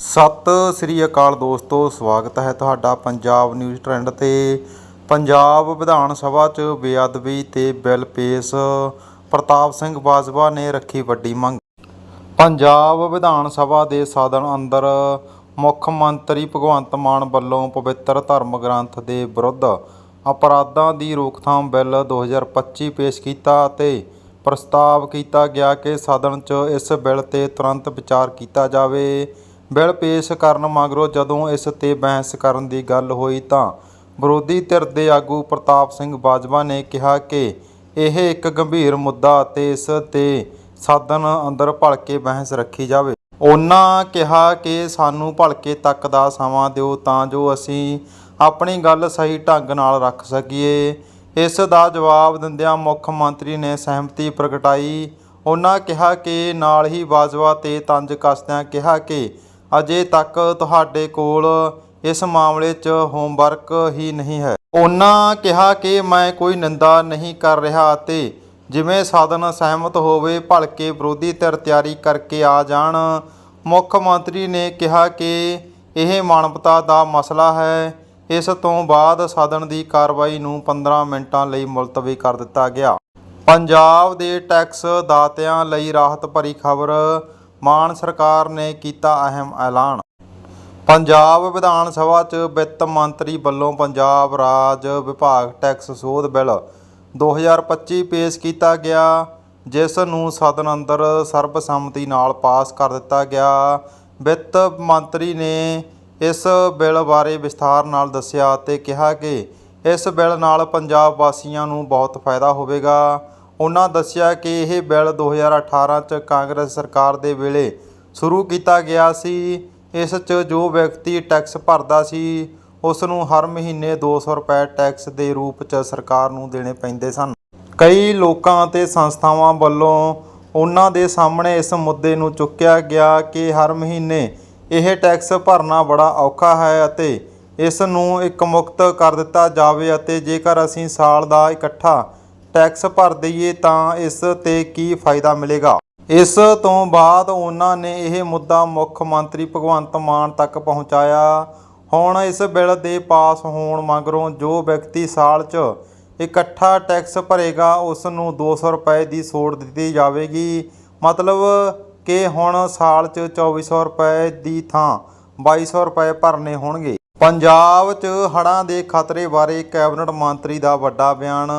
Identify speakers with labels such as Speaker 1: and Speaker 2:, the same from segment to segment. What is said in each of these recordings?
Speaker 1: ਸਤਿ ਸ੍ਰੀ ਅਕਾਲ ਦੋਸਤੋ, ਸਵਾਗਤ ਹੈ ਤੁਹਾਡਾ ਪੰਜਾਬ ਨਿਊਜ਼ ਟ੍ਰੈਂਡ ਤੇ। ਪੰਜਾਬ ਵਿਧਾਨ ਸਭਾ 'ਚ ਬੇਅਦਬੀ ਤੇ ਬਿੱਲ ਪੇਸ਼। ਪ੍ਰਤਾਪ ਸਿੰਘ ਬਾਜਵਾ ਨੇ ਰੱਖੀ ਵੱਡੀ ਮੰਗ। ਪੰਜਾਬ ਵਿਧਾਨ ਸਭਾ ਦੇ ਸਦਨ ਅੰਦਰ ਮੁੱਖ ਮੰਤਰੀ ਭਗਵੰਤ ਮਾਨ ਵੱਲੋਂ ਪਵਿੱਤਰ ਧਰਮ ਗ੍ਰੰਥ ਦੇ ਵਿਰੁੱਧ ਅਪਰਾਧਾਂ ਦੀ ਰੋਕਥਾਮ ਬਿੱਲ 2025 ਪੇਸ਼ ਕੀਤਾ ਅਤੇ ਪ੍ਰਸਤਾਵ ਕੀਤਾ ਗਿਆ ਕਿ ਸਦਨ 'ਚ ਇਸ ਬਿੱਲ ਤੇ ਤੁਰੰਤ ਵਿਚਾਰ ਕੀਤਾ ਜਾਵੇ। ਬਿੱਲ ਪੇਸ਼ ਕਰਨ ਮਗਰੋਂ ਜਦੋਂ ਇਸ ਤੇ ਬਹਿਸ ਕਰਨ ਦੀ ਗੱਲ ਹੋਈ ਤਾਂ ਵਿਰੋਧੀ ਧਿਰ ਦੇ ਆਗੂ ਪ੍ਰਤਾਪ ਸਿੰਘ ਬਾਜਵਾ ਨੇ ਕਿਹਾ ਕਿ ਇਹ ਇੱਕ ਗੰਭੀਰ ਮੁੱਦਾ ਅਤੇ ਇਸ ਤੇ ਸਾਧਨ ਅੰਦਰ ਭਲਕੇ ਬਹਿਸ ਰੱਖੀ ਜਾਵੇ। ਉਹਨਾਂ ਕਿਹਾ ਕਿ ਸਾਨੂੰ ਭਲਕੇ ਤੱਕ ਦਾ ਸਮਾਂ ਦਿਓ ਤਾਂ ਜੋ ਅਸੀਂ ਆਪਣੀ ਗੱਲ ਸਹੀ ਢੰਗ ਨਾਲ ਰੱਖ ਸਕੀਏ। ਇਸ ਦਾ ਜਵਾਬ ਦਿੰਦਿਆਂ ਮੁੱਖ ਮੰਤਰੀ ਨੇ ਸਹਿਮਤੀ ਪ੍ਰਗਟਾਈ। ਉਹਨਾਂ ਕਿਹਾ ਕਿ ਨਾਲ ਹੀ ਬਾਜਵਾ ਤੇ ਤੰਜ ਕੱਸਦਿਆਂ ਕਿਹਾ ਕਿ ਅਜੇ ਤੱਕ ਤੁਹਾਡੇ ਕੋਲ ਇਸ ਮਾਮਲੇ 'ਚ ਹੋਮਵਰਕ ਹੀ ਨਹੀਂ ਹੈ। ਉਹਨਾਂ ਕਿਹਾ ਕਿ ਮੈਂ ਕੋਈ ਨਿੰਦਾ ਨਹੀਂ ਕਰ ਰਿਹਾ ਅਤੇ ਜਿਵੇਂ ਸਾਧਨ ਸਹਿਮਤ ਹੋਵੇ, ਭਲਕੇ ਵਿਰੋਧੀ ਧਿਰ ਤਿਆਰੀ ਕਰਕੇ ਆ ਜਾਣ। ਮੁੱਖ ਮੰਤਰੀ ਨੇ ਕਿਹਾ ਕਿ ਇਹ ਮਾਨਵਤਾ ਦਾ ਮਸਲਾ ਹੈ। ਇਸ ਤੋਂ ਬਾਅਦ ਸਦਨ ਦੀ ਕਾਰਵਾਈ ਨੂੰ 15 ਮਿੰਟਾਂ ਲਈ ਮੁਲਤਵੀ ਕਰ ਦਿੱਤਾ ਗਿਆ। ਪੰਜਾਬ ਦੇ ਟੈਕਸ ਦਾਤਿਆਂ ਲਈ ਰਾਹਤ ਭਰੀ ਖਬਰ ਮਾਨ ਸਰਕਾਰ ਨੇ ਕੀਤਾ ਅਹਿਮ ਐਲਾਨ। ਪੰਜਾਬ ਵਿਧਾਨ ਸਭਾ 'ਚ ਵਿੱਤ ਮੰਤਰੀ ਵੱਲੋਂ ਪੰਜਾਬ ਰਾਜ ਵਿਭਾਗ ਟੈਕਸ ਸੋਧ ਬਿੱਲ 2025 ਪੇਸ਼ ਕੀਤਾ ਗਿਆ, ਜਿਸ ਨੂੰ ਸਦਨ ਅੰਦਰ ਸਰਬਸੰਮਤੀ ਨਾਲ ਪਾਸ ਕਰ ਦਿੱਤਾ ਗਿਆ। ਵਿੱਤ ਮੰਤਰੀ ਨੇ ਇਸ ਬਿੱਲ ਬਾਰੇ ਵਿਸਥਾਰ ਨਾਲ ਦੱਸਿਆ ਅਤੇ ਕਿਹਾ ਕਿ ਇਸ ਬਿੱਲ ਨਾਲ ਪੰਜਾਬ ਵਾਸੀਆਂ ਨੂੰ ਬਹੁਤ ਫਾਇਦਾ ਹੋਵੇਗਾ। ਉਹਨਾਂ ਦੱਸਿਆ ਕਿ ਇਹ ਬਿੱਲ 2018 ਚ ਕਾਂਗਰਸ ਸਰਕਾਰ ਦੇ ਵੇਲੇ ਸ਼ੁਰੂ ਕੀਤਾ ਗਿਆ ਸੀ। ਇਸ 'ਚ ਜੋ ਵਿਅਕਤੀ ਟੈਕਸ ਭਰਦਾ ਸੀ, ਉਸ ਨੂੰ ਹਰ ਮਹੀਨੇ 200 ਰੁਪਏ ਟੈਕਸ ਦੇ ਰੂਪ 'ਚ ਸਰਕਾਰ ਨੂੰ ਦੇਣੇ ਪੈਂਦੇ ਸਨ। ਕਈ ਲੋਕਾਂ ਅਤੇ ਸੰਸਥਾਵਾਂ ਵੱਲੋਂ ਉਹਨਾਂ ਦੇ ਸਾਹਮਣੇ ਇਸ ਮੁੱਦੇ ਨੂੰ ਚੁੱਕਿਆ ਗਿਆ ਕਿ ਹਰ ਮਹੀਨੇ ਇਹ ਟੈਕਸ ਭਰਨਾ ਬੜਾ ਔਖਾ ਹੈ ਅਤੇ ਇਸ ਨੂੰ ਇੱਕ ਮੁਕਤ ਕਰ ਦਿੱਤਾ ਜਾਵੇ ਅਤੇ ਜੇਕਰ ਅਸੀਂ ਸਾਲ ਦਾ ਇਕੱਠਾ ਟੈਕਸ ਭਰ ਦਈਏ ਤਾਂ ਇਸ ਤੇ ਕੀ ਫਾਇਦਾ ਮਿਲੇਗਾ? ਇਸ ਤੋਂ ਬਾਅਦ ਉਹਨਾਂ ਨੇ ਇਹ ਮੁੱਦਾ ਮੁੱਖ ਮੰਤਰੀ ਭਗਵੰਤ ਮਾਨ ਤੱਕ ਪਹੁੰਚਾਇਆ। ਹੁਣ ਇਸ ਬਿੱਲ ਦੇ ਪਾਸ ਹੋਣ ਮਗਰੋਂ ਜੋ ਵਿਅਕਤੀ ਸਾਲ 'ਚ ਇਕੱਠਾ ਟੈਕਸ ਭਰੇਗਾ ਉਸ ਨੂੰ 200 ਰੁਪਏ ਦੀ ਛੋਟ ਦਿੱਤੀ ਜਾਵੇਗੀ। ਮਤਲਬ ਕਿ ਹੁਣ ਸਾਲ 'ਚ 2400 ਰੁਪਏ ਦੀ ਥਾਂ 2200 ਰੁਪਏ ਭਰਨੇ ਹੋਣਗੇ। ਪੰਜਾਬ 'ਚ ਹੜ੍ਹਾਂ ਦੇ ਖਤਰੇ ਬਾਰੇ ਕੈਬਨਿਟ ਮੰਤਰੀ ਦਾ ਵੱਡਾ ਬਿਆਨ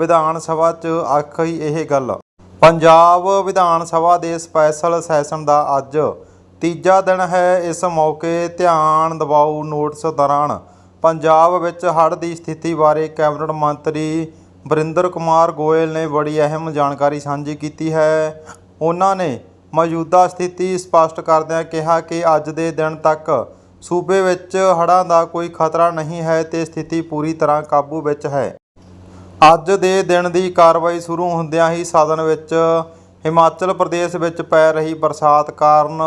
Speaker 1: ਵਿਧਾਨ ਸਭਾ 'ਚ ਆਖੀ ਇਹ ਗੱਲ। ਪੰਜਾਬ ਵਿਧਾਨ ਸਭਾ ਦੇ ਸਪੈਸ਼ਲ ਸੈਸ਼ਨ ਦਾ ਅੱਜ ਤੀਜਾ ਦਿਨ ਹੈ। ਇਸ ਮੌਕੇ ਧਿਆਨ ਦਿਵਾਓ ਨੋਟਿਸ ਦੌਰਾਨ ਪੰਜਾਬ ਵਿੱਚ ਹੜ੍ਹ ਦੀ ਸਥਿਤੀ ਬਾਰੇ ਕੈਬਨਿਟ ਮੰਤਰੀ ਵਰਿੰਦਰ ਕੁਮਾਰ ਗੋਇਲ ਨੇ ਬੜੀ ਅਹਿਮ ਜਾਣਕਾਰੀ ਸਾਂਝੀ ਕੀਤੀ ਹੈ। ਉਹਨਾਂ ਨੇ ਮੌਜੂਦਾ ਸਥਿਤੀ ਸਪਸ਼ਟ ਕਰਦਿਆਂ ਕਿਹਾ ਕਿ ਅੱਜ ਦੇ ਦਿਨ ਤੱਕ ਸੂਬੇ ਵਿੱਚ ਹੜ੍ਹਾਂ ਦਾ ਕੋਈ ਖਤਰਾ ਨਹੀਂ ਹੈ ਤੇ ਸਥਿਤੀ ਪੂਰੀ ਤਰ੍ਹਾਂ ਕਾਬੂ ਵਿੱਚ ਹੈ। ਅੱਜ ਦੇ ਦਿਨ ਦੀ ਕਾਰਵਾਈ ਸ਼ੁਰੂ ਹੁੰਦਿਆਂ ਹੀ ਸਦਨ ਵਿੱਚ ਹਿਮਾਚਲ ਪ੍ਰਦੇਸ਼ ਵਿੱਚ ਪੈ ਰਹੀ ਬਰਸਾਤ ਕਾਰਨ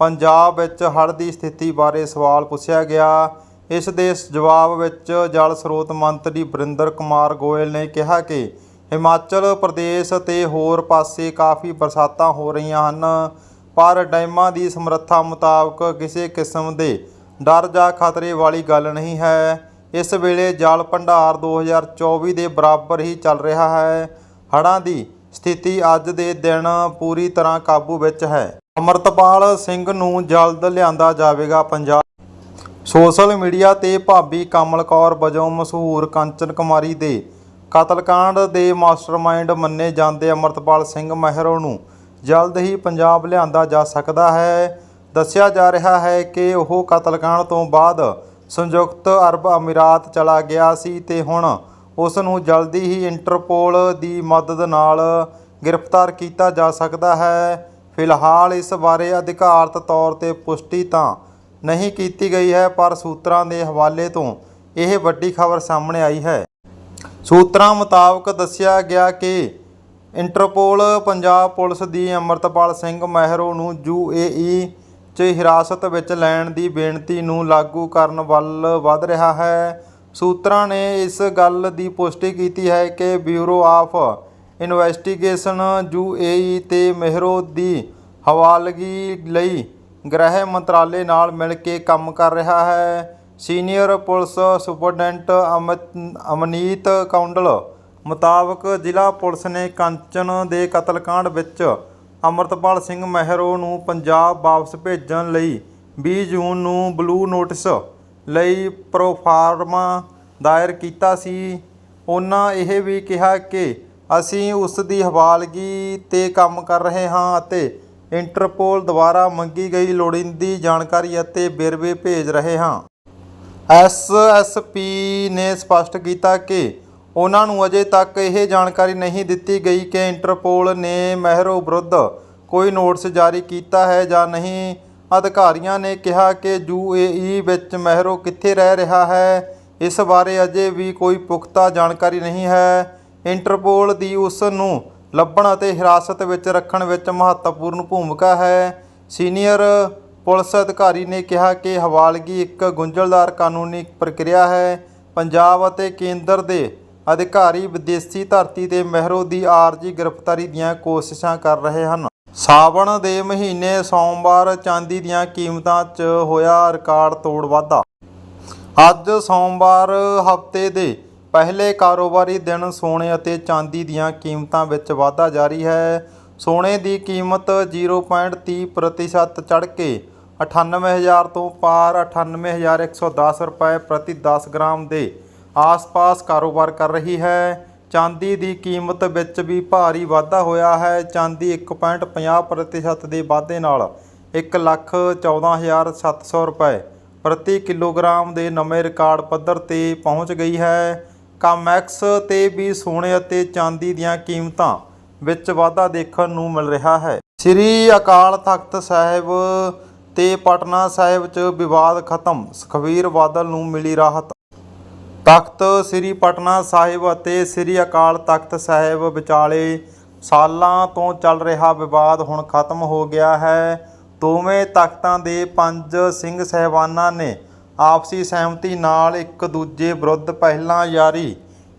Speaker 1: ਪੰਜਾਬ ਵਿੱਚ ਹੜ੍ਹ ਦੀ ਸਥਿਤੀ ਬਾਰੇ ਸਵਾਲ ਪੁੱਛਿਆ ਗਿਆ। ਇਸ ਦੇ ਜਵਾਬ ਵਿੱਚ ਜਲ ਸਰੋਤ ਮੰਤਰੀ ਵਰਿੰਦਰ ਕੁਮਾਰ ਗੋਇਲ ਨੇ ਕਿਹਾ ਕਿ ਹਿਮਾਚਲ ਪ੍ਰਦੇਸ਼ ਤੇ ਹੋਰ ਪਾਸੇ ਕਾਫੀ ਬਰਸਾਤਾਂ ਹੋ ਰਹੀਆਂ ਹਨ, ਪਰ ਡੈਮਾਂ ਦੀ ਸਮਰੱਥਾ ਮੁਤਾਬਕ ਕਿਸੇ ਕਿਸਮ ਦੇ ਡਰ ਜਾਂ ਖਤਰੇ ਵਾਲੀ ਗੱਲ ਨਹੀਂ ਹੈ। ਇਸ ਵੇਲੇ ਜਲ ਭੰਡਾਰ 2024 ਦੇ ਬਰਾਬਰ ਹੀ ਚੱਲ ਰਿਹਾ ਹੈ। ਹੜ੍ਹਾਂ ਦੀ ਸਥਿਤੀ ਅੱਜ ਦੇ ਦਿਨ ਪੂਰੀ ਤਰ੍ਹਾਂ ਕਾਬੂ ਵਿੱਚ ਹੈ। ਅਮਰਤਪਾਲ ਸਿੰਘ ਨੂੰ ਜਲਦ ਲਿਆਂਦਾ ਜਾਵੇਗਾ ਪੰਜਾਬ। ਸੋਸ਼ਲ ਮੀਡੀਆ ਤੇ ਭਾਬੀ ਕਮਲ ਕੌਰ ਵਜੋਂ ਮਸ਼ਹੂਰ ਕੰਚਨ ਕੁਮਾਰੀ ਦੇ ਕਤਲकांड ਦੇ ਮਾਸਟਰਮਾਈਂਡ ਮੰਨੇ ਜਾਂਦੇ ਅਮਰਤਪਾਲ ਸਿੰਘ ਮਹਿਰੋ ਨੂੰ ਜਲਦ ਹੀ ਪੰਜਾਬ ਲਿਆਂਦਾ ਜਾ ਸਕਦਾ ਹੈ। ਦੱਸਿਆ ਜਾ ਰਿਹਾ ਹੈ ਕਿ ਉਹ ਕਤਲकांड ਤੋਂ ਬਾਅਦ ਸੰਯੁਕਤ ਅਰਬ ਅਮੀਰਾਤ ਚਲਾ ਗਿਆ ਸੀ ਤੇ ਹੁਣ ਉਸ ਨੂੰ ਜਲਦੀ ਹੀ ਇੰਟਰਪੋਲ ਦੀ ਮਦਦ ਨਾਲ ਗ੍ਰਿਫਤਾਰ ਕੀਤਾ ਜਾ ਸਕਦਾ ਹੈ। ਫਿਲਹਾਲ ਇਸ ਬਾਰੇ ਅਧਿਕਾਰਤ ਤੌਰ ਤੇ ਪੁਸ਼ਟੀ ਤਾਂ ਨਹੀਂ ਕੀਤੀ ਗਈ ਹੈ, ਪਰ ਸੂਤਰਾਂ ਦੇ ਹਵਾਲੇ ਤੋਂ ਇਹ ਵੱਡੀ ਖਬਰ ਸਾਹਮਣੇ ਆਈ ਹੈ। ਸੂਤਰਾਂ ਮੁਤਾਬਕ ਦੱਸਿਆ ਗਿਆ ਕਿ ਇੰਟਰਪੋਲ ਪੰਜਾਬ ਪੁਲਿਸ ਦੀ ਅਮਰਤਪਾਲ ਸਿੰਘ ਮਹਿਰੋ ਨੂੰ ਯੂਏਈ 'ਚ ਹਿਰਾਸਤ ਵਿੱਚ ਲੈਣ ਦੀ ਬੇਨਤੀ ਨੂੰ ਲਾਗੂ ਕਰਨ ਵੱਲ ਵਧ ਰਿਹਾ ਹੈ। ਸੂਤਰਾਂ ਨੇ ਇਸ ਗੱਲ ਦੀ ਪੁਸ਼ਟੀ ਕੀਤੀ ਹੈ ਕਿ ਬਿਊਰੋ ਆਫ ਇਨਵੈਸਟੀਗੇਸ਼ਨ ਯੂਏਈ ਤੇ ਮਹਿਰੋ ਦੀ ਹਵਾਲਗੀ ਲਈ ਗ੍ਰਹਿ ਮੰਤਰਾਲੇ ਨਾਲ ਮਿਲ ਕੇ ਕੰਮ ਕਰ ਰਿਹਾ ਹੈ। Senior police superintendent Amit, Amneet Kondal ਮੁਤਾਬਕ ਜ਼ਿਲ੍ਹਾ ਪੁਲਿਸ ਨੇ ਕੰਚਨ ਦੇ ਕਤਲकांड ਵਿੱਚ ਅੰਮ੍ਰਿਤਪਾਲ ਸਿੰਘ ਮਹਿਰੋ ਨੂੰ ਪੰਜਾਬ ਵਾਪਸ ਭੇਜਣ ਲਈ 20 ਜੂਨ ਨੂੰ ਬਲੂ ਨੋਟਿਸ ਲਈ ਪ੍ਰੋਫਾਰਮਾ ਦਾਇਰ ਕੀਤਾ ਸੀ। ਉਹਨਾਂ ਇਹ ਵੀ ਕਿਹਾ ਕਿ ਅਸੀਂ ਉਸ ਦੀ ਹਵਾਲਗੀ ਤੇ ਕੰਮ ਕਰ ਰਹੇ ਹਾਂ ਅਤੇ ਇੰਟਰਪੋਲ ਦੁਆਰਾ ਮੰਗੀ ਗਈ ਲੋੜੀਂਦੀ ਜਾਣਕਾਰੀ ਅਤੇ ਵੇਰਵੇ ਭੇਜ ਰਹੇ ਹਾਂ। ਐਸਐਸਪੀ ਨੇ ਸਪਸ਼ਟ ਕੀਤਾ ਕਿ ਉਹਨਾਂ ਨੂੰ ਅਜੇ ਤੱਕ ਇਹ ਜਾਣਕਾਰੀ ਨਹੀਂ ਦਿੱਤੀ ਗਈ ਕਿ ਇੰਟਰਪੋਲ ਨੇ ਮਹਿਰੋ ਵਿਰੁੱਧ ਕੋਈ ਨੋਟਿਸ ਜਾਰੀ ਕੀਤਾ ਹੈ ਜਾਂ ਨਹੀਂ। ਅਧਿਕਾਰੀਆਂ ਨੇ ਕਿਹਾ ਕਿ ਯੂਏਈ ਵਿੱਚ ਮਹਿਰੋ ਕਿੱਥੇ ਰਹਿ ਰਿਹਾ ਹੈ, ਇਸ ਬਾਰੇ ਅਜੇ ਵੀ ਕੋਈ ਪੁਖਤਾ ਜਾਣਕਾਰੀ ਨਹੀਂ ਹੈ। ਇੰਟਰਪੋਲ ਦੀ ਉਸ ਨੂੰ ਲੱਭਣ ਅਤੇ ਹਿਰਾਸਤ ਵਿੱਚ ਰੱਖਣ ਵਿੱਚ ਮਹੱਤਵਪੂਰਨ ਭੂਮਿਕਾ ਹੈ। ਸੀਨੀਅਰ ਪੁਲਿਸ ਅਧਿਕਾਰੀ ਨੇ ਕਿਹਾ ਕਿ ਹਵਾਲਗੀ ਇੱਕ ਗੁੰਝਲਦਾਰ ਕਾਨੂੰਨੀ ਪ੍ਰਕਿਰਿਆ ਹੈ। ਪੰਜਾਬ ਅਤੇ ਕੇਂਦਰ ਦੇ ਅਧਿਕਾਰੀ ਵਿਦੇਸ਼ੀ ਧਰਤੀ ਤੇ ਮਹਿਰੋ ਦੀ ਆਰਜੀ ਗ੍ਰਿਫਤਾਰੀ ਦੀਆਂ ਕੋਸ਼ਿਸ਼ਾਂ ਕਰ ਰਹੇ ਹਨ। ਸਾਵਣ ਦੇ ਮਹੀਨੇ ਸੋਮਵਾਰ ਚਾਂਦੀ ਦੀਆਂ ਕੀਮਤਾਂ 'ਚ ਹੋਇਆ ਰਿਕਾਰਡ ਤੋੜ ਵਾਧਾ। ਅੱਜ ਸੋਮਵਾਰ ਹਫ਼ਤੇ ਦੇ ਪਹਿਲੇ ਕਾਰੋਬਾਰੀ ਦਿਨ ਸੋਨੇ ਅਤੇ ਚਾਂਦੀ ਦੀਆਂ ਕੀਮਤਾਂ ਵਿੱਚ ਵਾਧਾ ਜਾਰੀ ਹੈ। ਸੋਨੇ ਦੀ ਕੀਮਤ 0.30% ਪ੍ਰਤੀਸ਼ਤ ਚੜ੍ਹ ਕੇ 98000 ਤੋਂ ਪਾਰ 98110 ਰੁਪਏ ਪ੍ਰਤੀ 10 ਗ੍ਰਾਮ ਦੇ ਆਸ-ਪਾਸ ਕਾਰੋਬਾਰ ਕਰ ਰਹੀ ਹੈ। ਚਾਂਦੀ ਦੀ ਕੀਮਤ ਵਿੱਚ ਵੀ ਭਾਰੀ ਵਾਧਾ ਹੋਇਆ ਹੈ। ਚਾਂਦੀ 1.50% ਪ੍ਰਤੀਸ਼ਤ ਦੇ ਵਾਧੇ ਨਾਲ 114700 ਰੁਪਏ ਪ੍ਰਤੀ ਕਿਲੋਗ੍ਰਾਮ ਦੇ ਨਵੇਂ ਰਿਕਾਰਡ ਪੱਧਰ ਤੇ ਪਹੁੰਚ ਗਈ ਹੈ। ਕਾਮੈਕਸ ਤੇ ਵੀ ਸੋਨੇ ਅਤੇ ਚਾਂਦੀ ਦੀਆਂ ਕੀਮਤਾਂ ਵਿੱਚ ਵਾਧਾ ਦੇਖਣ ਨੂੰ ਮਿਲ ਰਿਹਾ ਹੈ। ਸ੍ਰੀ ਅਕਾਲ ਤਖਤ ਸਾਹਿਬ ਤੇ ਪਟਨਾ ਸਾਹਿਬ 'ਚ ਵਿਵਾਦ ਖਤਮ। ਸੁਖਬੀਰ ਬਾਦਲ ਨੂੰ ਮਿਲੀ ਰਾਹਤ। ਤਖਤ ਸ੍ਰੀ ਪਟਨਾ ਸਾਹਿਬ ਅਤੇ ਸ੍ਰੀ ਅਕਾਲ ਤਖਤ ਸਾਹਿਬ ਵਿਚਾਲੇ ਸਾਲਾਂ ਤੋਂ ਚੱਲ ਰਿਹਾ ਵਿਵਾਦ ਹੁਣ ਖਤਮ ਹੋ ਗਿਆ ਹੈ। ਦੋਵੇਂ ਤਖਤਾਂ ਦੇ ਪੰਜ ਸਿੰਘ ਸਹਿਬਾਨਾਂ ਨੇ ਆਪਸੀ ਸਹਿਮਤੀ ਨਾਲ ਇੱਕ ਦੂਜੇ ਵਿਰੁੱਧ ਪਹਿਲਾਂ ਜਾਰੀ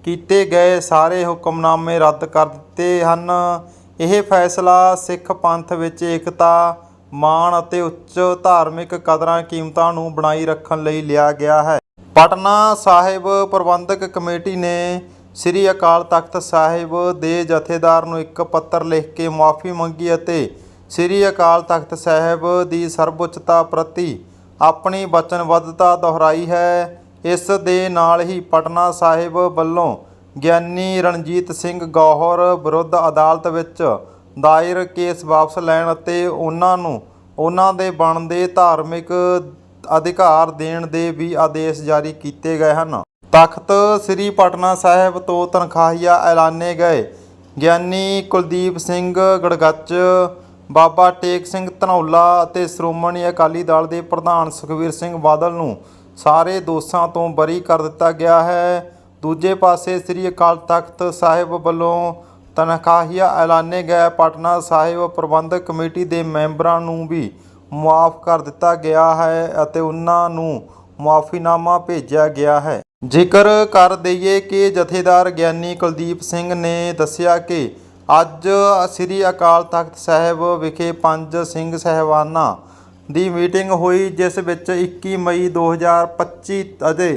Speaker 1: ਕੀਤੇ ਗਏ ਸਾਰੇ ਹੁਕਮਨਾਮੇ ਰੱਦ ਕਰ ਦਿੱਤੇ ਹਨ। ਇਹ ਫੈਸਲਾ ਸਿੱਖ ਪੰਥ ਵਿੱਚ ਏਕਤਾ, ਮਾਣ ਅਤੇ ਉੱਚ ਧਾਰਮਿਕ ਕਦਰਾਂ ਕੀਮਤਾਂ ਨੂੰ ਬਣਾਈ ਰੱਖਣ ਲਈ ਲਿਆ ਗਿਆ ਹੈ। ਪਟਨਾ ਸਾਹਿਬ ਪ੍ਰਬੰਧਕ ਕਮੇਟੀ ਨੇ ਸ੍ਰੀ ਅਕਾਲ ਤਖਤ ਸਾਹਿਬ ਦੇ ਜਥੇਦਾਰ ਨੂੰ ਇੱਕ ਪੱਤਰ ਲਿਖ ਕੇ ਮੁਆਫੀ ਮੰਗੀ ਅਤੇ ਸ੍ਰੀ ਅਕਾਲ ਤਖਤ ਸਾਹਿਬ ਦੀ ਸਰਵਉੱਚਤਾ ਪ੍ਰਤੀ ਆਪਣੀ ਵਚਨਬੱਧਤਾ ਦੁਹਰਾਈ ਹੈ। ਇਸ ਦੇ ਨਾਲ ਹੀ ਪਟਨਾ ਸਾਹਿਬ ਵੱਲੋਂ ਗਿਆਨੀ ਰਣਜੀਤ ਸਿੰਘ ਗੌਹਰ ਵਿਰੁੱਧ ਅਦਾਲਤ ਵਿੱਚ ਦਾਇਰ ਕੇਸ ਵਾਪਸ ਲੈਣ ਅਤੇ ਉਹਨਾਂ ਨੂੰ ਉਹਨਾਂ ਦੇ ਬਣਦੇ ਧਾਰਮਿਕ ਅਧਿਕਾਰ ਦੇਣ ਦੇ ਵੀ ਆਦੇਸ਼ ਜਾਰੀ ਕੀਤੇ ਗਏ ਹਨ। ਤਖਤ ਸ੍ਰੀ ਪਟਨਾ ਸਾਹਿਬ ਤੋਂ ਤਨਖਾਹੀਆ ਐਲਾਨੇ ਗਏ। ਗਿਆਨੀ ਕੁਲਦੀਪ ਸਿੰਘ ਗੜਗੱਚ, ਬਾਬਾ ਟੇਕ ਸਿੰਘ ਧਨੌਲਾ ਅਤੇ ਸ਼੍ਰੋਮਣੀ ਅਕਾਲੀ ਦਲ ਦੇ ਪ੍ਰਧਾਨ ਸੁਖਵੀਰ ਸਿੰਘ ਬਾਦਲ ਨੂੰ ਸਾਰੇ ਦੋਸ਼ਾਂ ਤੋਂ ਬਰੀ ਕਰ ਦਿੱਤਾ ਗਿਆ ਹੈ। ਦੂਜੇ ਪਾਸੇ ਸ੍ਰੀ ਅਕਾਲ ਤਖਤ ਸਾਹਿਬ ਵੱਲੋਂ ਤਨਖਾਹੀਆ ਐਲਾਨੇ ਗਏ। ਪਟਨਾ ਸਾਹਿਬ ਪ੍ਰਬੰਧਕ ਕਮੇਟੀ ਦੇ ਮੈਂਬਰਾਂ ਨੂੰ ਵੀ ਮੁਆਫ ਕਰ ਦਿੱਤਾ ਗਿਆ ਹੈ ਅਤੇ ਉਹਨਾਂ ਨੂੰ ਮੁਆਫੀਨਾਮਾ ਭੇਜਿਆ ਗਿਆ ਹੈ। ਜ਼ਿਕਰ ਕਰ ਦਈਏ ਕਿ ਜਥੇਦਾਰ ਗਿਆਨੀ ਕੁਲਦੀਪ ਸਿੰਘ ਨੇ ਦੱਸਿਆ ਕਿ ਅੱਜ ਸ੍ਰੀ ਅਕਾਲ ਤਖਤ ਸਾਹਿਬ ਵਿਖੇ ਪੰਜ ਸਿੰਘ ਸਹਿਬਾਨਾਂ ਦੀ ਮੀਟਿੰਗ ਹੋਈ, ਜਿਸ ਵਿੱਚ 21 ਮਈ 2025 ਅਤੇ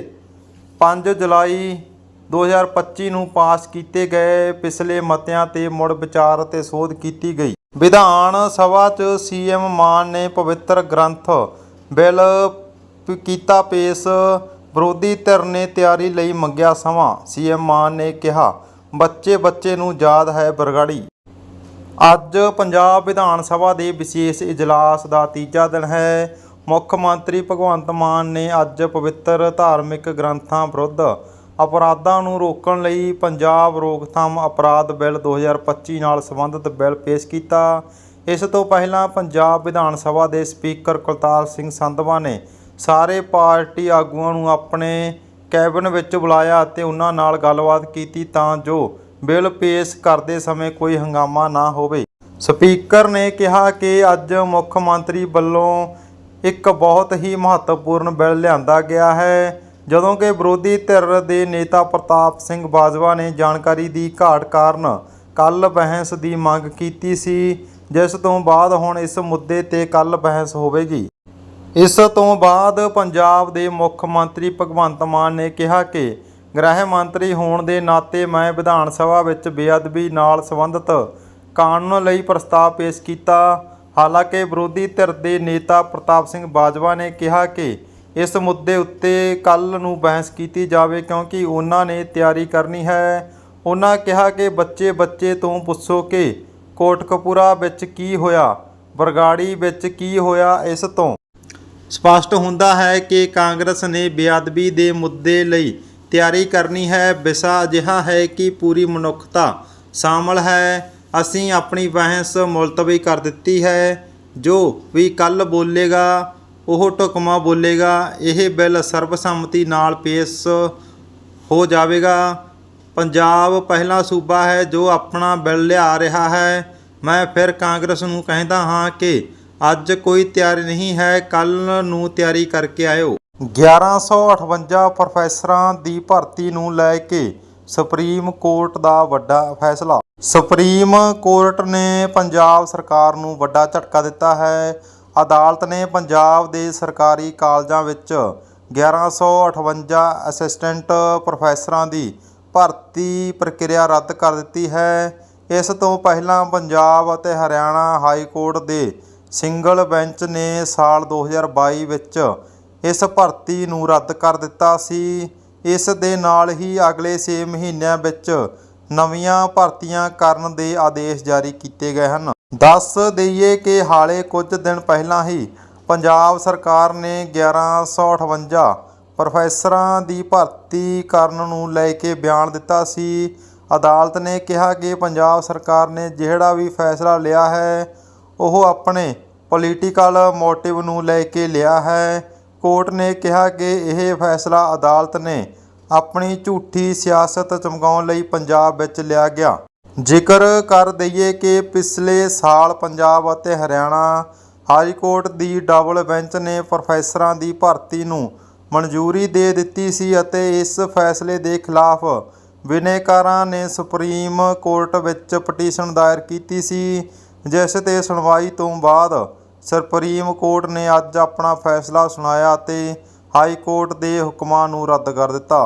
Speaker 1: 5 ਜੁਲਾਈ 2025 ਨੂੰ ਪਾਸ ਕੀਤੇ ਗਏ ਪਿਛਲੇ ਮਤਿਆਂ ਤੇ ਮੁੜ ਵਿਚਾਰ ਅਤੇ ਸੋਧ ਕੀਤੀ ਗਈ। ਵਿਧਾਨ ਸਭਾ 'ਚ ਸੀਐਮ ਮਾਨ ਨੇ ਪਵਿੱਤਰ ਗ੍ਰੰਥ, ਬਿੱਲ ਕੀਤਾ ਪੇਸ਼। ਵਿਰੋਧੀ ਧਿਰ ਨੇ ਤਿਆਰੀ ਲਈ ਮੰਗਿਆ ਸਮਾਂ। ਸੀਐਮ ਮਾਨ ਨੇ ਕਿਹਾ, ਬੱਚੇ ਬੱਚੇ ਨੂੰ ਯਾਦ ਹੈ ਬਰਗਾੜੀ। ਅੱਜ ਪੰਜਾਬ ਵਿਧਾਨ ਸਭਾ ਦੇ ਵਿਸ਼ੇਸ਼ ਇਜਲਾਸ ਦਾ ਤੀਜਾ ਦਿਨ ਹੈ। ਮੁੱਖ ਮੰਤਰੀ ਭਗਵੰਤ ਮਾਨ ਨੇ ਅੱਜ ਪਵਿੱਤਰ ਧਾਰਮਿਕ ਗ੍ਰੰਥਾਂ ਵਿਰੁੱਧ ਅਪਰਾਧਾਂ ਨੂੰ ਰੋਕਣ ਲਈ ਪੰਜਾਬ ਰੋਕਥਾਮ ਅਪਰਾਧ ਬਿੱਲ 2025 ਨਾਲ ਸੰਬੰਧਿਤ ਬਿੱਲ ਪੇਸ਼ ਕੀਤਾ। ਇਸ ਤੋਂ ਪਹਿਲਾਂ ਪੰਜਾਬ ਵਿਧਾਨ ਸਭਾ ਦੇ ਸਪੀਕਰ ਕੁਲਤਾਰ ਸਿੰਘ ਸੰਧਵਾ ਨੇ ਸਾਰੇ ਪਾਰਟੀ ਆਗੂਆਂ ਨੂੰ ਆਪਣੇ ਕੈਬਨ ਵਿੱਚ ਬੁਲਾਇਆ ਅਤੇ ਉਹਨਾਂ ਨਾਲ ਗੱਲਬਾਤ ਕੀਤੀ ਤਾਂ ਜੋ ਬਿੱਲ ਪੇਸ਼ ਕਰਦੇ ਸਮੇਂ ਕੋਈ ਹੰਗਾਮਾ ਨਾ ਹੋਵੇ। ਸਪੀਕਰ ਨੇ ਕਿਹਾ ਕਿ ਅੱਜ ਮੁੱਖ ਮੰਤਰੀ ਵੱਲੋਂ ਇੱਕ ਬਹੁਤ ਹੀ ਮਹੱਤਵਪੂਰਨ ਬਿੱਲ ਲਿਆਂਦਾ ਗਿਆ ਹੈ। ਜਦੋਂ ਕਿ ਵਿਰੋਧੀ ਧਿਰ ਦੇ ਨੇਤਾ ਪ੍ਰਤਾਪ ਸਿੰਘ ਬਾਜਵਾ ਨੇ ਜਾਣਕਾਰੀ ਦੀ ਘਾਟ ਕਾਰਨ ਕੱਲ ਬਹਿਸ ਦੀ ਮੰਗ ਕੀਤੀ ਸੀ, ਜਿਸ ਤੋਂ ਬਾਅਦ ਹੁਣ ਇਸ ਮੁੱਦੇ ਤੇ ਕੱਲ ਬਹਿਸ ਹੋਵੇਗੀ। ਇਸ ਤੋਂ ਬਾਅਦ ਪੰਜਾਬ ਦੇ ਮੁੱਖ ਮੰਤਰੀ ਭਗਵੰਤ ਮਾਨ ਨੇ ਕਿਹਾ ਕਿ ਗ੍ਰਹਿ ਮੰਤਰੀ ਹੋਣ ਦੇ ਨਾਤੇ ਮੈਂ ਵਿਧਾਨ ਸਭਾ ਵਿੱਚ ਬੇਅਦਬੀ ਨਾਲ ਸੰਬੰਧਿਤ ਕਾਨੂੰਨ ਲਈ ਪ੍ਰਸਤਾਵ ਪੇਸ਼ ਕੀਤਾ। ਹਾਲਾਂਕਿ ਵਿਰੋਧੀ ਧਿਰ ਦੇ ਨੇਤਾ ਪ੍ਰਤਾਪ ਸਿੰਘ ਬਾਜਵਾ ਨੇ ਕਿਹਾ ਕਿ ਇਸ ਮੁੱਦੇ ਉੱਤੇ ਕੱਲ ਨੂੰ ਬਹਿਸ ਕੀਤੀ ਜਾਵੇ ਕਿਉਂਕਿ ਉਹਨਾਂ ਨੇ ਤਿਆਰੀ ਕਰਨੀ ਹੈ। ਉਹਨਾਂ ਕਿਹਾ ਕਿ ਬੱਚੇ ਬੱਚੇ ਤੋਂ ਪੁੱਛੋ ਕਿ ਕੋਟਕਪੂਰਾ ਵਿੱਚ ਕੀ ਹੋਇਆ, ਬਰਗਾੜੀ ਵਿੱਚ ਕੀ ਹੋਇਆ ਇਸ ਤੋਂ। ਸਪਸ਼ਟ ਹੁੰਦਾ ਹੈ ਕਿ ਕਾਂਗਰਸ ਨੇ ਬੇਅਦਬੀ ਦੇ ਮੁੱਦੇ ਲਈ ਤਿਆਰੀ ਕਰਨੀ ਹੈ। ਵਿਸ਼ਾ ਅਜਿਹਾ ਹੈ ਕਿ ਪੂਰੀ ਮਨੁੱਖਤਾ ਸ਼ਾਮਲ ਹੈ। ਅਸੀਂ ਆਪਣੀ ਬਹਿਸ ਮੁਲਤਵੀ ਕਰ ਦਿੱਤੀ ਹੈ। ਜੋ ਵੀ ਕੱਲ ਬੋਲੇਗਾ ਉਹ ਢੁਕਮਾ ਬੋਲੇਗਾ, ਇਹ ਬਿੱਲ ਸਰਬਸੰਮਤੀ ਨਾਲ ਪੇਸ਼ ਹੋ ਜਾਵੇਗਾ। ਪੰਜਾਬ ਪਹਿਲਾ ਸੂਬਾ ਹੈ ਜੋ ਆਪਣਾ ਬਿੱਲ ਲਿਆ ਰਿਹਾ ਹੈ। ਮੈਂ ਫਿਰ ਕਾਂਗਰਸ ਨੂੰ ਕਹਿੰਦਾ ਹਾਂ ਕਿ ਅੱਜ ਕੋਈ ਤਿਆਰੀ ਨਹੀਂ ਹੈ, ਕੱਲ ਨੂੰ ਤਿਆਰੀ ਕਰਕੇ ਆਇਓ। 1158 ਪ੍ਰੋਫੈਸਰਾਂ ਦੀ ਭਰਤੀ ਨੂੰ ਲੈ ਕੇ ਸੁਪਰੀਮ ਕੋਰਟ ਦਾ ਵੱਡਾ ਫੈਸਲਾ। ਸੁਪਰੀਮ ਕੋਰਟ ਨੇ ਪੰਜਾਬ ਸਰਕਾਰ ਨੂੰ ਵੱਡਾ ਝਟਕਾ ਦਿੱਤਾ ਹੈ। ਅਦਾਲਤ ਨੇ ਪੰਜਾਬ ਦੇ ਸਰਕਾਰੀ ਕਾਲਜਾਂ ਵਿੱਚ 1158 ਅਸਿਸਟੈਂਟ ਪ੍ਰੋਫੈਸਰਾਂ ਦੀ ਭਰਤੀ ਪ੍ਰਕਿਰਿਆ ਰੱਦ ਕਰ ਦਿੱਤੀ ਹੈ। ਇਸ ਤੋਂ ਪਹਿਲਾਂ ਪੰਜਾਬ ਅਤੇ ਹਰਿਆਣਾ ਹਾਈ ਕੋਰਟ ਦੇ ਸਿੰਗਲ ਬੈਂਚ ਨੇ ਸਾਲ 2022 ਵਿੱਚ ਇਸ ਭਰਤੀ ਨੂੰ ਰੱਦ ਕਰ ਦਿੱਤਾ ਸੀ। ਇਸ ਦੇ ਨਾਲ ਹੀ ਅਗਲੇ 6 ਮਹੀਨਿਆਂ ਵਿੱਚ ਨਵੀਆਂ ਭਰਤੀਆਂ ਕਰਨ ਦੇ ਆਦੇਸ਼ ਜਾਰੀ ਕੀਤੇ ਗਏ ਹਨ। ਦੱਸ ਦਈਏ ਕਿ ਹਾਲੇ ਕੁਝ ਦਿਨ ਪਹਿਲਾਂ ਹੀ ਪੰਜਾਬ ਸਰਕਾਰ ਨੇ 1158 ਪ੍ਰੋਫੈਸਰਾਂ ਦੀ ਭਰਤੀ ਕਰਨ ਨੂੰ ਲੈ ਕੇ ਬਿਆਨ ਦਿੱਤਾ ਸੀ। ਅਦਾਲਤ ਨੇ ਕਿਹਾ ਕਿ ਪੰਜਾਬ ਸਰਕਾਰ ਨੇ ਜਿਹੜਾ ਵੀ ਫੈਸਲਾ ਲਿਆ ਹੈ, ਉਹ ਆਪਣੇ ਪੋਲੀਟੀਕਲ ਮੋਟਿਵ ਨੂੰ ਲੈ ਕੇ ਲਿਆ ਹੈ। ਕੋਰਟ ਨੇ ਕਿਹਾ ਕਿ ਇਹ ਫੈਸਲਾ ਅਦਾਲਤ ਨੇ ਆਪਣੀ ਝੂਠੀ ਸਿਆਸਤ ਚਮਕਾਉਣ ਲਈ ਪੰਜਾਬ ਵਿੱਚ ਲਿਆ ਗਿਆ। ਜ਼ਿਕਰ ਕਰ ਦਈਏ ਕਿ ਪਿਛਲੇ ਸਾਲ ਪੰਜਾਬ ਅਤੇ ਹਰਿਆਣਾ ਹਾਈ ਕੋਰਟ ਦੀ ਡਬਲ ਬੈਂਚ ਨੇ ਪ੍ਰੋਫੈਸਰਾਂ ਦੀ ਭਰਤੀ ਨੂੰ ਮਨਜ਼ੂਰੀ ਦੇ ਦਿੱਤੀ ਸੀ ਅਤੇ ਇਸ ਫੈਸਲੇ ਦੇ ਖਿਲਾਫ ਬਿਨੇਕਾਰਾਂ ਨੇ ਸੁਪਰੀਮ ਕੋਰਟ ਵਿੱਚ ਪਟੀਸ਼ਨ ਦਾਇਰ ਕੀਤੀ ਸੀ, ਜਿਸ ਤੇ ਸੁਣਵਾਈ ਤੋਂ ਬਾਅਦ ਸੁਪਰੀਮ ਕੋਰਟ ਨੇ ਅੱਜ ਆਪਣਾ ਫੈਸਲਾ ਸੁਣਾਇਆ ਅਤੇ ਹਾਈ ਕੋਰਟ ਦੇ ਹੁਕਮਾਂ ਨੂੰ ਰੱਦ ਕਰ ਦਿੱਤਾ।